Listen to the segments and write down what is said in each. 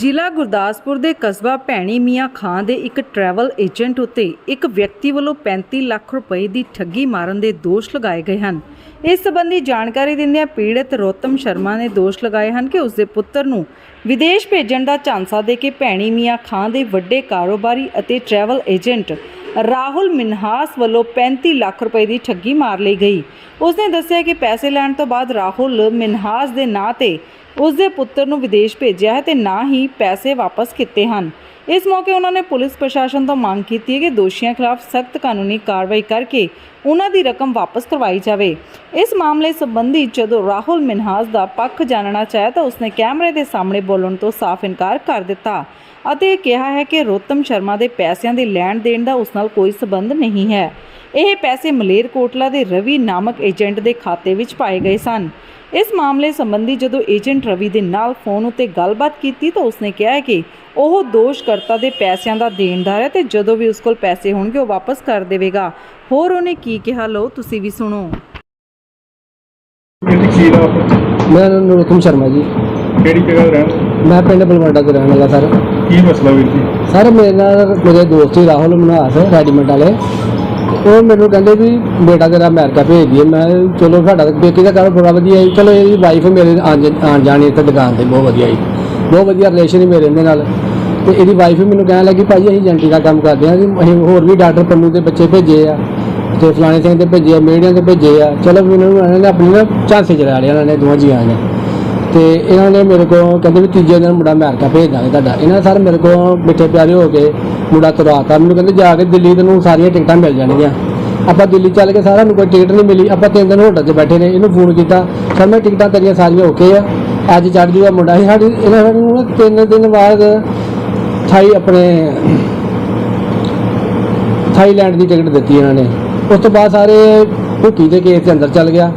ਜ਼ਿਲ੍ਹਾ ਗੁਰਦਾਸਪੁਰ ਦੇ ਕਸਬਾ ਭੈਣੀ ਮੀਆਂ ਖਾਂ ਦੇ ਇੱਕ ਟਰੈਵਲ ਏਜੰਟ ਉੱਤੇ ਇੱਕ ਵਿਅਕਤੀ ਵੱਲੋਂ 35 ਲੱਖ ਰੁਪਏ ਦੀ ਠੱਗੀ ਮਾਰਨ ਦੇ ਦੋਸ਼ ਲਗਾਏ ਗਏ ਹਨ। ਇਸ ਸੰਬੰਧੀ ਜਾਣਕਾਰੀ ਦਿੰਦਿਆਂ ਪੀੜਤ ਰੋਤਮ ਸ਼ਰਮਾ ਨੇ ਦੋਸ਼ ਲਗਾਏ ਹਨ ਕਿ ਉਸ ਦੇ ਪੁੱਤਰ ਨੂੰ ਵਿਦੇਸ਼ ਭੇਜਣ ਦਾ ਝਾਂਸਾ ਦੇ ਕੇ ਭੈਣੀ ਮੀਆਂ ਖਾਂ ਦੇ ਵੱਡੇ ਕਾਰੋਬਾਰੀ ਅਤੇ ਟਰੈਵਲ ਏਜੰਟ ਰਾਹੁਲ ਮਿਨਹਾਸ ਵੱਲੋਂ 35 ਲੱਖ ਰੁਪਏ ਦੀ ਠੱਗੀ ਮਾਰ ਲਈ ਗਈ। ਉਸਨੇ ਦੱਸਿਆ ਕਿ ਪੈਸੇ ਲੈਣ ਤੋਂ ਬਾਅਦ ਰਾਹੁਲ ਮਿਨਹਾਸ ਦੇ ਨਾਂ ਤੇ ਉਸ ਦੇ ਪੁੱਤਰ ਨੂੰ ਵਿਦੇਸ਼ ਭੇਜਿਆ ਹੈ ਤੇ ਨਾ ਹੀ ਪੈਸੇ ਵਾਪਸ ਕੀਤੇ ਹਨ। ਇਸ ਮੌਕੇ ਉਹਨਾਂ ਨੇ ਪੁਲਿਸ ਪ੍ਰਸ਼ਾਸਨ ਤੋਂ ਮੰਗ ਕੀਤੀ ਹੈ ਕਿ ਦੋਸ਼ੀਆਂ ਖਿਲਾਫ ਸਖਤ ਕਾਨੂੰਨੀ ਕਾਰਵਾਈ ਕਰਕੇ ਉਹਨਾਂ ਦੀ ਰਕਮ ਵਾਪਸ ਕਰਵਾਈ ਜਾਵੇ। ਇਸ ਮਾਮਲੇ ਸੰਬੰਧੀ ਜਦੋਂ ਰਾਹੁਲ ਮਿਨਹਾਸ ਦਾ ਪੱਖ ਜਾਣਨਾ ਚਾਹਿਆ ਤਾਂ ਉਸਨੇ ਕੈਮਰੇ ਦੇ ਸਾਹਮਣੇ ਬੋਲਣ ਤੋਂ ਸਾਫ਼ ਇਨਕਾਰ ਕਰ ਦਿੱਤਾ ਅਤੇ ਕਿਹਾ ਹੈ ਕਿ ਰੋਤਮ ਸ਼ਰਮਾ ਦੇ ਪੈਸਿਆਂ ਦੇ ਲੈਣ ਦੇਣ ਦਾ ਉਸ ਨਾਲ ਕੋਈ ਸਬੰਧ ਨਹੀਂ ਹੈ। ਇਹ ਪੈਸੇ ਮਲੇਰਕੋਟਲਾ ਦੇ ਰਵੀ ਨਾਮਕ ਏਜੰਟ ਦੇ ਖਾਤੇ ਵਿੱਚ ਪਾਏ ਗਏ ਸਨ। ਇਸ ਮਾਮਲੇ ਸੰਬੰਧੀ ਜਦੋਂ ਏਜੰਟ ਰਵੀ ਦੇ ਨਾਲ ਫੋਨ ਉੱਤੇ ਗੱਲਬਾਤ ਕੀਤੀ ਤਾਂ ਉਸਨੇ ਕਿਹਾ ਹੈ ਕਿ ਉਹ ਦੋਸ਼ਕਰਤਾ ਦੇ ਪੈਸਿਆਂ ਦਾ ਦੇਣਦਾਰ ਹੈ ਤੇ ਜਦੋਂ ਵੀ ਉਸ ਕੋਲ ਪੈਸੇ ਹੋਣਗੇ ਉਹ ਵਾਪਸ ਕਰ ਦੇਵੇਗਾ। ਹੋਰ ਉਹਨੇ ਕੀ ਕਿਹਾ? ਲਓ ਤੁਸੀਂ ਵੀ ਸੁਣੋ। ਨਾਮ ਨਰੋਤਮ ਸ਼ਰਮਾ ਜੀ। ਕਿਹੜੀ ਜਗ੍ਹਾ ਰਹਿਣ ਮੈਂ ਪਿੰਡ ਬਲਵੰਡਾ ਤੋਂ ਰਹਿਣ ਵਾਲਾ ਸਰ। ਕੀ ਮਸਲਾ ਵੀਰ ਜੀ? ਸਰ ਮੇਰੇ ਨਾਲ ਮੇਰੇ ਦੋਸਤ ਰਾਹੁਲ ਮਨਹਾਸ ਰੈਡੀਮੇਡ ਵਾਲੇ। ਉਹ ਮੈਨੂੰ ਕਹਿੰਦੇ ਵੀ ਬੇਟਾ ਤੇਰਾ ਅਮਰੀਕਾ ਭੇਜ ਦਈਏ। ਮੈਂ ਕਿਹਾ, ਚਲੋ ਸਾਡਾ ਤਾਂ ਬੇਟੀ ਦਾ ਕੰਮ ਬੜਾ ਵਧੀਆ ਜੀ। ਚਲੋ ਇਹਦੀ ਵਾਈਫ ਮੇਰੇ ਆਉਣ ਆਉਣ ਜਾਣੀ ਇੱਥੇ ਦੁਕਾਨ ਤੇ, ਬਹੁਤ ਵਧੀਆ ਜੀ। ਬਹੁਤ ਵਧੀਆ ਰਿਲੇਸ਼ਨ ਹੀ ਮੇਰੇ ਇਹਦੇ ਨਾਲ। ਤੇ ਇਹਦੀ ਵਾਈਫ ਵੀ ਮੈਨੂੰ ਕਹਿਣ ਲੱਗੀ ਭਾਜੀ ਅਸੀਂ ਏਜੰਟੀ ਦਾ ਕੰਮ ਕਰਦੇ ਹਾਂ ਜੀ ਅਸੀਂ ਹੋਰ ਵੀ ਡਾਕਟਰ ਪੰਨੂ ਦੇ ਬੱਚੇ ਭੇਜੇ ਆ, ਤੇ ਫਲਾਣੇ ਸਿੰਘ ਦੇ ਭੇਜੇ ਆ ਮੇੜਿਆਂ ਦੇ ਭੇਜੇ ਆ। ਚਲੋ ਮੈਨੂੰ ਇਹਨਾਂ ਨੇ ਆਪਣੀ ਨਾ ਝਾਂਸੇ ਚਲਾ ਲਿਆ, ਇਹਨਾਂ ਨੇ ਦੋਵਾਂ ਜੀਆਂ ਨੇ। ਤੇ ਇਹਨਾਂ ਨੇ ਮੇਰੇ ਕੋਲ ਕਹਿੰਦੇ ਵੀ ਤੀਜੇ ਦਿਨ ਮੁੰਡਾ ਅਮਰੀਕਾ ਭੇਜ ਦਾਂਗੇ ਤੁਹਾਡਾ। ਇਹਨਾਂ ਸਰ ਮੇਰੇ ਕੋਲ ਮਿੱਠੇ ਪਿਆਰੇ ਹੋ ਕੇ ਮੁੰਡਾ ਤੁਰਾਤਾ ਮੈਨੂੰ ਕਹਿੰਦੇ ਜਾ ਕੇ ਦਿੱਲੀ ਤੈਨੂੰ ਸਾਰੀਆਂ ਟਿਕਟਾਂ ਮਿਲ ਜਾਣਗੀਆਂ। ਆਪਾਂ ਦਿੱਲੀ ਚੱਲ ਕੇ ਸਾਰਾ ਨੂੰ ਕੋਈ ਟਿਕਟ ਨਹੀਂ ਮਿਲੀ। ਆਪਾਂ ਤਿੰਨ ਦਿਨ ਹੋਟਲ 'ਚ ਬੈਠੇ ਨੇ ਇਹਨੂੰ ਫੋਨ ਕੀਤਾ। ਸਰ, ਮੈਂ ਟਿਕਟਾਂ ਤੇਰੀਆਂ ਸਾਰੀਆਂ ਓਕੇ ਆ। ਅੱਜ ਚੜ ਜੂਗਾ ਮੁੰਡਾ। ਸੀ ਸਾਡੀ ਇਹਨਾਂ ਨੂੰ ਤਿੰਨ ਦਿਨ ਬਾਅਦ ਥਾਈ ਆਪਣੇ ਥਾਈਲੈਂਡ ਦੀ ਟਿਕਟ ਦਿੱਤੀ ਇਹਨਾਂ ਨੇ। ਉਸ ਤੋਂ ਬਾਅਦ ਸਾਰੇ ਭੁੱਕੀ ਦੇ ਕੇਸ ਦੇ ਅੰਦਰ ਚੱਲ ਗਿਆ।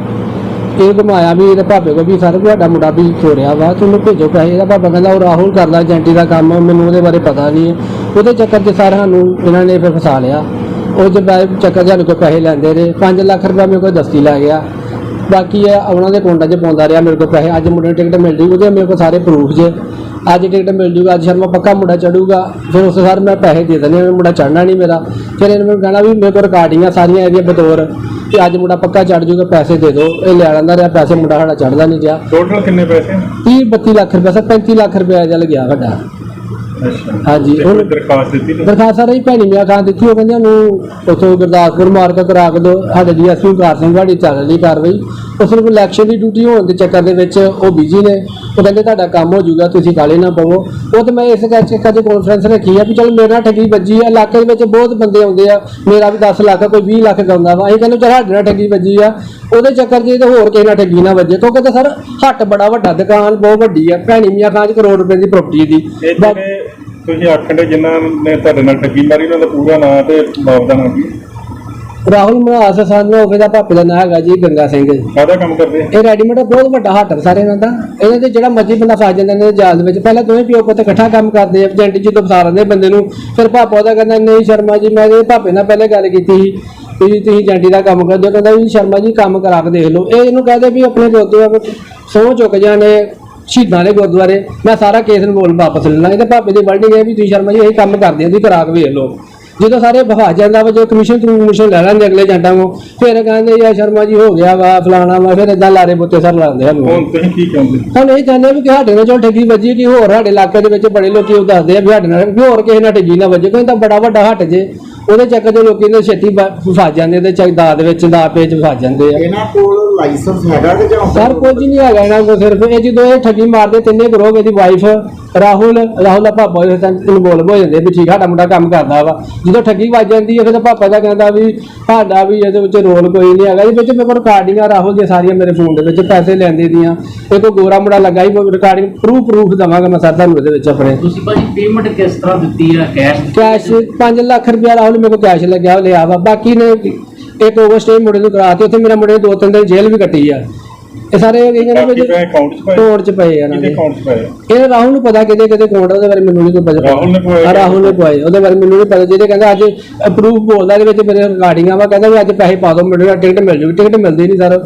ਇਹ ਘੁਮਾਇਆ ਵੀ, ਇਹਦੇ ਭਾਪੇ ਕੋ ਵੀ ਸਰ, ਤੁਹਾਡਾ ਮੁੰਡਾ ਵੀ ਚੋਰਿਆ ਵਾ। ਤੁਹਾਨੂੰ ਭੇਜੋ ਪੈਸੇ। ਇਹਦਾ ਭਾਪਾ ਕਹਿੰਦਾ, ਉਹ ਰਾਹੁਲ ਕਰਦਾ, ਏਜੰਟੀ ਦਾ ਕੰਮ। ਮੈਨੂੰ ਉਹਦੇ ਬਾਰੇ ਪਤਾ ਨਹੀਂ। ਉਹਦੇ ਚੱਕਰ 'ਚ ਸਰ ਸਾਨੂੰ ਇਹਨਾਂ ਨੇ ਫਿਰ ਫਸਾ ਲਿਆ। ਉਹ ਜੇ ਬਾਅਦ ਚੱਕਰ 'ਚ ਸਾਨੂੰ ਕੋਈ ਪੈਸੇ ਲੈਂਦੇ ਰਹੇ। 5 ਲੱਖ ਰੁਪਏ ਮੇਰੇ ਕੋਲ ਦਸਤੀ ਲੈ ਗਿਆ। ਬਾਕੀ ਇਹ ਉਹਨਾਂ ਦੇ ਅਕਾਊਂਟਾਂ 'ਚ ਪਾਉਂਦਾ ਰਿਹਾ ਮੇਰੇ ਕੋਲ ਪੈਸੇ। ਅੱਜ ਮੁੰਡੇ ਨੂੰ ਟਿਕਟ ਮਿਲ ਜੂਗੀ ਉਹਦੇ ਮੇਰੇ ਕੋਲ ਸਾਰੇ ਪ੍ਰੂਫ ਜੇ। ਅੱਜ ਟਿਕਟ ਮਿਲ ਜੂਗਾ ਅੱਜ ਸ਼ਰਮਾ ਪੱਕਾ ਮੁੰਡਾ ਚੜੂਗਾ। ਫਿਰ ਉਸ ਸਰ ਮੈਂ ਪੈਸੇ ਦੇ ਦਿੰਦੇ ਮੁੰਡਾ ਚੜਨਾ ਨਹੀਂ ਮੇਰਾ। ਫਿਰ ਇਹਨੇ ਮੈਨੂੰ ਕਹਿਣਾ ਵੀ ਮੇਰੇ ਕੋਲ ਰਿਕਾਰਡਿੰਗਾਂ ਸਾਰੀਆਂ ਇਹਦੀਆਂ ਬਤੌਰ। ਕਿ ਅੱਜ ਮੁੰਡਾ ਪੱਕਾ ਚੜ ਜੂਗਾ ਪੈਸੇ ਦੇ ਦਿਓ। ਇਹ ਲੈ ਲੈਂਦਾ ਰਿਹਾ ਪੈਸੇ ਮੁੰਡਾ ਸਾਡਾ ਚੜਦਾ ਨਹੀਂ ਰਿਹਾ ਟੋਟਲ ਕਿੰਨੇ ਪੈਸੇ? 30 32 ਲੱਖ ਰੁਪਏ ਸਰ 35 ਲੱਖ ਰੁਪਏ ਚੱਲ ਗਿਆ ਅੱਛਾ ਹਾਂਜੀ। ਹੁਣ ਦਰਖਾਸਤ ਦਿੱਤੀ? ਦਰਖਾਸਤ ਸਾਰੀ ਭੈਣੀ ਮੀਆਂ ਖਾਨ ਦਿੱਤੀ ਉਹ ਕਹਿੰਦੇ ਉਹਨੂੰ ਉੱਥੋਂ ਗੁਰਦਾਸਪੁਰ ਮਾਰਕ ਕਰਾ ਕੇ ਦਿਓ। ਸਾਡੇ ਡੀਐਸਪੀ ਕਾਰ ਸਿੰਘ ਵਾੜੀ ਚੱਲ ਰਹੀ ਕਾਰਵਾਈ। ਉਸ ਨੂੰ ਇਲੈਕਸ਼ਨ ਦੀ ਡਿਊਟੀ ਹੋਣ ਦੇ ਚੱਕਰ ਦੇ ਵਿੱਚ ਉਹ ਬਿਜ਼ੀ ਨੇ। ਉਹ ਕਹਿੰਦੇ ਤੁਹਾਡਾ ਕੰਮ ਹੋ ਜਾਊਗਾ ਤੁਸੀਂ ਕਾਲੇ ਨਾ ਪਵੋ। ਉਹ ਤੇ ਮੈਂ ਇਸ ਕਰਕੇ ਕਦੇ ਕਾਨਫਰੰਸ ਰੱਖੀ ਆ ਵੀ ਚਲ ਮੇਰੇ ਨਾਲ ਠੱਗੀ ਵੱਜੀ ਆ ਇਲਾਕੇ ਦੇ ਵਿੱਚ ਬਹੁਤ ਬੰਦੇ ਆਉਂਦੇ ਆ। ਮੇਰਾ ਵੀ 10 ਲੱਖ ਕੋਈ 20 ਲੱਖ ਗਾਉਂਦਾ ਵਾ। ਅਸੀਂ ਕਹਿੰਦੇ ਚਲ ਸਾਡੇ ਨਾਲ ਠੱਗੀ ਵੱਜੀ ਆ। ਉਹਦੇ ਚੱਕਰ 'ਚ ਤੇ ਹੋਰ ਕਿਸੇ ਨਾਲ ਠੱਗੀ ਨਾ ਵੱਜੇ। ਕਿਉਂਕਿ ਤੇ ਸਰ ਹੱਟ ਬੜਾ ਵੱਡਾ ਦੁਕਾਨ ਬਹੁਤ ਵੱਡੀ ਆ। ਭੈਣੀ ਮੀਆਂ ਖਾਨ 'ਚ ਕਰੋੜ ਰੁਪਏ ਦੀ ਪ੍ਰਾਪਰਟੀ ਦੀ। ਤੁਸੀਂ ਆਖਣ ਜਿਨ੍ਹਾਂ ਨੇ ਤੁਹਾਡੇ ਨਾਲ ਠੱਗੀ ਮਾਰੀ ਉਹਨਾਂ ਦਾ ਪੂਰਾ ਨਾਂ ਤੇ ਬਾਪ ਦਾ ਨਾਂ ਕੀ? ਰਾਹੁਲ ਮਹਾਸ ਸਾਨੂੰ ਹੋਵੇ ਦਾ ਭਾਪੇ ਦਾ ਨਾਂ ਹੈਗਾ ਜੀ ਗੰਗਾ ਸਿੰਘ ਕਾਹਦਾ ਕੰਮ ਕਰਦੇ? ਇਹ ਰੈਡੀਮੇਡ ਬਹੁਤ ਵੱਡਾ ਹੱਟ ਸਾਰੇ ਇਹਨਾਂ ਦਾ। ਇਹਨਾਂ ਦੇ ਜਿਹੜਾ ਮਰਜ਼ੀ ਬੰਦਾ ਫਸ ਜਾਂਦਾ ਇਹਨਾਂ ਦੇ ਜਾਲ ਦੇ ਵਿੱਚ। ਪਹਿਲਾਂ ਦੋਵੇਂ ਪਿਓ ਪੁੱਤ ਇਕੱਠਾ ਕੰਮ ਕਰਦੇ ਆ ਏਜੰਟ ਜਦੋਂ ਫਸਾ ਲੈਂਦੇ ਬੰਦੇ ਨੂੰ। ਫਿਰ ਪਾਪਾ ਉਹਦਾ ਕਹਿੰਦਾ ਨਹੀਂ ਸ਼ਰਮਾ ਜੀ ਮੈਂ ਇਹਦੇ ਭਾਪੇ ਨਾਲ ਪਹਿਲੇ ਗੱਲ ਕੀਤੀ ਸੀ ਵੀ ਤੁਸੀਂ ਏਜੰਟੀ ਦਾ ਕੰਮ ਕਰਦੇ ਹੋ। ਕਹਿੰਦਾ ਵੀ ਸ਼ਰਮਾ ਜੀ ਕੰਮ ਕਰਾ ਕੇ ਦੇਖ ਲਓ। ਇਹ ਇਹਨੂੰ ਕਹਦੇ ਵੀ ਆਪਣੇ ਗੁਰਦੁਆਰੇ ਸਹੁੰ ਚੁੱਕ ਜਾਣੇ ਸ਼ਹੀਦਾਂ ਦੇ ਗੁਰਦੁਆਰੇ ਮੈਂ ਸਾਰਾ ਕੇਸ ਨੂੰ ਬੋਲ ਵਾਪਸ ਲੈਣਾ ਇਹਦੇ ਭਾਪੇ ਦੀ ਵਰਡਿੰਗ ਹੈ ਵੀ ਤੁਸੀਂ ਸ਼ਰਮਾ ਜੀ ਇਹ ਕੰਮ ਕਰਦੇ ਆ ਤੁਸੀਂ ਕਰਾ ਕੇ ਵੇਖ ਲਓ। ਜਦੋਂ ਸਾਰੇ ਬਹਾ ਜਾਂਦਾ ਵਾ ਜੋ ਕਮਿਸ਼ਨ ਕਮਿਸ਼ਨ ਲੈ ਲੈਂਦੇ ਅਗਲੇ ਏਜੰਟਾਂ ਕੋ ਫਿਰ ਕਹਿੰਦੇ ਯਾ ਸ਼ਰਮਾ ਜੀ ਹੋ ਗਿਆ ਵਾ ਫਲਾਣਾ ਵਾ ਫਿਰ ਇਦਾਂ ਲਾਰੇ ਬੁੱਤੇ ਸਰ ਲਾਉਂਦੇ ਹਨ ਹੁਣ ਤੁਸੀਂ ਕੀ ਕਹਿੰਦੇ ਸਾਨੂੰ ਇਹ ਚਾਹੁੰਦੇ ਆ ਵੀ ਕਿ ਸਾਡੇ ਨਾਲ ਜੋ ਠੱਗੀ ਵੱਜੀ ਕਿ ਹੋਰ ਸਾਡੇ ਇਲਾਕੇ ਦੇ ਵਿੱਚ ਬੜੇ ਲੋਕੀ ਉਹ ਦੱਸਦੇ ਆ ਵੀ ਸਾਡੇ ਨਾਲ ਵੀ ਹੋਰ ਕਿਸੇ ਨਾਲ ਠੱਗੀ ਨਾ ਵੱਜੇ ਕੋਈ ਤਾਂ ਬੜਾ ਵੱਡਾ ਹੱਟ ਜੇ। ਉਹਦੇ ਚੱਕਰ ਦੇ ਲੋਕੀ ਨੇ ਛੇਤੀ ਫਸ ਜਾਂਦੇ ਤੇ ਚੱਕ ਦਾ ਦੇ ਵਿੱਚ ਦਾ ਪੇਚ ਫਸ ਜਾਂਦੇ ਆ। ਇਹਨਾਂ ਕੋਲ ਲਾਇਸੈਂਸ ਹੈਗਾ ਕਿ ਜਾਂ ਸਰ ਕੁਝ ਨਹੀਂ ਹੈਗਾ ਇਹਨਾਂ ਕੋਲ ਸਿਰਫ ਇਹ ਜਦੋਂ ਇਹ ਠੱਗੀ ਮਾਰਦੇ ਤਿੰਨੇ ਗਰੋਹ ਇਹਦੀ ਵਾਈਫ ਰਾਹੁਲ ਰਾਹੁਲ ਦਾ ਪਾਪਾ ਇਹ ਤਾਂ ਇਨਵੋਲਵ ਹੋ ਜਾਂਦੇ ਵੀ ਠੀਕ ਸਾਡਾ ਮੁੰਡਾ ਕੰਮ ਕਰਦਾ ਵਾ। ਜਦੋਂ ਠੱਗੀ ਵੱਜ ਜਾਂਦੀ ਹੈ ਫਿਰ ਤਾਂ ਪਾਪਾ ਦਾ ਕਹਿੰਦਾ ਵੀ ਸਾਡਾ ਵੀ ਇਹਦੇ ਵਿੱਚ ਰੋਲ ਕੋਈ ਨਹੀਂ ਹੈਗਾ। ਇਹਦੇ ਵਿੱਚ ਮੇਰੇ ਕੋਲ ਰਿਕਾਰਡਿੰਗਾਂ ਰਾਹੁਲ ਦੀਆਂ ਸਾਰੀਆਂ ਮੇਰੇ ਫੋਨ ਦੇ ਵਿੱਚ ਪੈਸੇ ਲੈਂਦੇ ਦੀਆਂ। ਇਹ ਕੋਈ ਗੋਰਾ ਮੁੰਡਾ ਲੱਗਾ ਹੀ ਰਿਕਾਰਡਿੰਗ ਪ੍ਰੂਫ ਪ੍ਰੂਫ ਦਵਾਂਗਾ ਮੈਂ ਸਰ ਤੁਹਾਨੂੰ ਇਹਦੇ ਵਿੱਚ ਆਪਣੇ। ਤੁਸੀਂ ਭਾਜੀ ਪੇਮੈਂਟ ਕਿਸ ਤਰ੍ਹਾਂ ਦਿੱਤੀ ਆ ਕੈਸ਼ ਕੈਸ਼ 5 ਲੱਖ ਰੁਪਇਆ ਰਾਹੁਲ ਮੇਰੇ ਕੋਲ ਕੈਸ਼ ਲੱਗਿਆ ਉਹ ਲਿਆ ਵਾ। ਬਾਕੀ ਨੇ ਇੱਕ ਓਵਰਸਟੇ ਮੁੰਡੇ ਨੂੰ ਕਰਾਤੀ ਉੱਥੇ ਮੇਰਾ ਮੁੰਡੇ ਨੇ ਦੋ ਤਿੰਨ ਦਿਨ ਜੇਲ੍ਹ ਵੀ ਕੱਟੀ ਆ। ਇਹ ਸਾਰੇ ਇਹਨਾਂ ਬਾਕੀ ਦੇ ਪੈਸੇ ਅਕਾਊਂਟ 'ਚ ਪਾਏ। ਤੋੜ ਚ ਪਏ ਆ ਇਹਨਾਂ ਕਿਹਦੇ ਦੇ ਅਕਾਊਂਟ 'ਚ ਪਾਏ? ਇਹ ਰਾਹੁਲ ਨੂੰ ਪਤਾ ਕਿਤੇ ਕਿਤੇ ਕੋਡ ਉਹਦੇ ਬਾਰੇ ਮੈਨੂੰ ਨਹੀਂ ਪਤਾ। ਰਾਹੁਲ ਨੇ ਪਵਾਏ? ਹਾਂ, ਰਾਹੁਲ ਨੇ ਪਵਾਏ ਉਹਦੇ ਬਾਰੇ ਮੈਨੂੰ ਨਹੀਂ ਪਤਾ। ਜਿਹਦੇ ਕਹਿੰਦਾ ਅੱਜ ਅਪਰੂਵ ਬੋਲਦਾ ਇਹਦੇ ਵਿੱਚ ਮੇਰੇ ਰਿਕਾਰਡਿੰਗਾਂ ਵਾ ਕਹਿੰਦਾ ਵੀ ਅੱਜ ਪੈਸੇ ਪਾ ਦਿਓ ਮੈਨੂੰ ਟਿਕਟ ਮਿਲ ਜੂਗੀ। ਟਿਕਟ ਮਿਲਦੀ ਨਹੀਂ ਸਰ।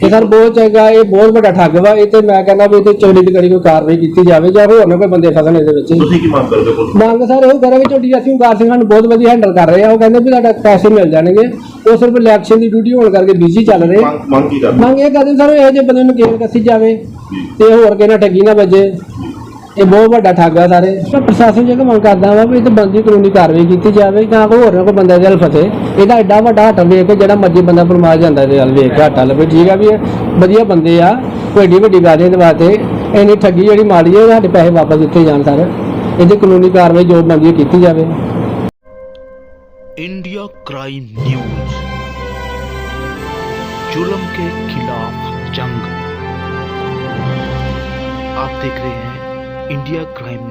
ਇਹ ਸਰ ਬਹੁਤ ਚੰਗਾ ਇਹ ਬਹੁਤ ਵੱਡਾ ਠੱਗ ਵਾ ਇਹ ਤੇ ਮੈਂ ਕਹਿੰਦਾ ਵੀ ਇਹ ਤੇ ਚੋਰੀ ਦੀ ਕੜੀ ਕੋਈ ਕਾਰਵਾਈ ਕੀਤੀ ਜਾਵੇ ਜਾਂ ਹੋਰ ਨਾ ਕੋਈ ਬੰਦੇ ਫਸਣ ਇਹਦੇ ਵਿੱਚ। ਤੁਸੀਂ ਕੀ ਮੰਗ ਕਰਦੇ ਹੋ ਮੰਗ ਸਰ ਉਹ ਕਰਾਂਗੇ ਝੋਟੀ ਅਸੀਂ ਕਾਰ ਸਿੰਘ ਸਾਨੂੰ ਬਹੁਤ ਵਧੀਆ ਹੈਂਡਲ ਕਰ ਰਹੇ ਆ ਉਹ ਕਹਿੰਦੇ ਵੀ ਤੁਹਾਡਾ ਪੈਸੇ ਮਿਲ ਜਾਣਗੇ ਉਹ ਸਿਰਫ ਇਲੈਕਸ਼ਨ ਦੀ ਡਿਊਟੀ ਹੋਣ ਕਰਕੇ ਬਿਜ਼ੀ ਚੱਲ ਰਹੇ। ਮੰਗ ਮੰਗ ਕੀ ਕਰਦੇ ਮੰਗ ਇਹ ਕਰਦੇ ਸਰ ਇਹੋ ਜਿਹੇ ਬੰਦੇ ਨੂੰ ਕੇਲ ਕੱਸੀ ਜਾਵੇ ਤੇ ਹੋਰ ਕਿਸੇ ਨਾਲ ਠੱਗੀ ਨਾ ਵੱਜੇ। ਇਹ ਬਹੁਤ ਵੱਡਾ ਠੱਗ ਆ ਸਾਰੇ ਮੈਂ ਪ੍ਰਸ਼ਾਸਨ ਜੇ ਮੰਗ ਕਰਦਾ ਵਾ ਵੀ ਇਹ ਤੇ ਬੰਦੀ ਕਾਨੂੰਨੀ ਕਾਰਵਾਈ ਕੀਤੀ ਜਾਵੇ ਤਾਂ ਕੋਈ ਹੋਰ ਨਾ ਕੋਈ ਬੰਦਾ ਇਹਦੇ ਹਲ ਫਸੇ ਇਹਦਾ ਐਡਾ ਵੱਡਾ ਹੱਟ ਵੇਖ ਕੇ ਜਿਹੜਾ ਮਰਜੀ ਬੰਦਾ ਪਰਮਾ ਜਾਂਦਾ ਇਹਦੇ ਹਲ ਵੇਖ ਕੇ ਹੱਟਾ ਲਵੇ ਠੀਕ ਆ ਵੀ ਇਹ ਵਧੀਆ ਬੰਦੇ ਆ ਕੋਈ ਏਡੀ ਵੱਡੀ ਗੱਲ ਇਹਦੇ ਵਾਸਤੇ ਇੰਨੀ ਠੱਗੀ ਜਿਹੜੀ ਮਾਰੀ ਹੈ ਸਾਡੇ ਪੈਸੇ ਵਾਪਸ ਦਿੱਤੇ ਜਾਣ ਸਰ ਇਹਦੀ ਕਾਨੂੰਨੀ ਕਾਰਵਾਈ ਜੋ ਬੰਦੀ ਹੈ ਕੀਤੀ ਜਾਵੇ इंडिया क्राइम न्यूज जुल्म के खिलाफ जंग आप देख रहे हैं India Crime News.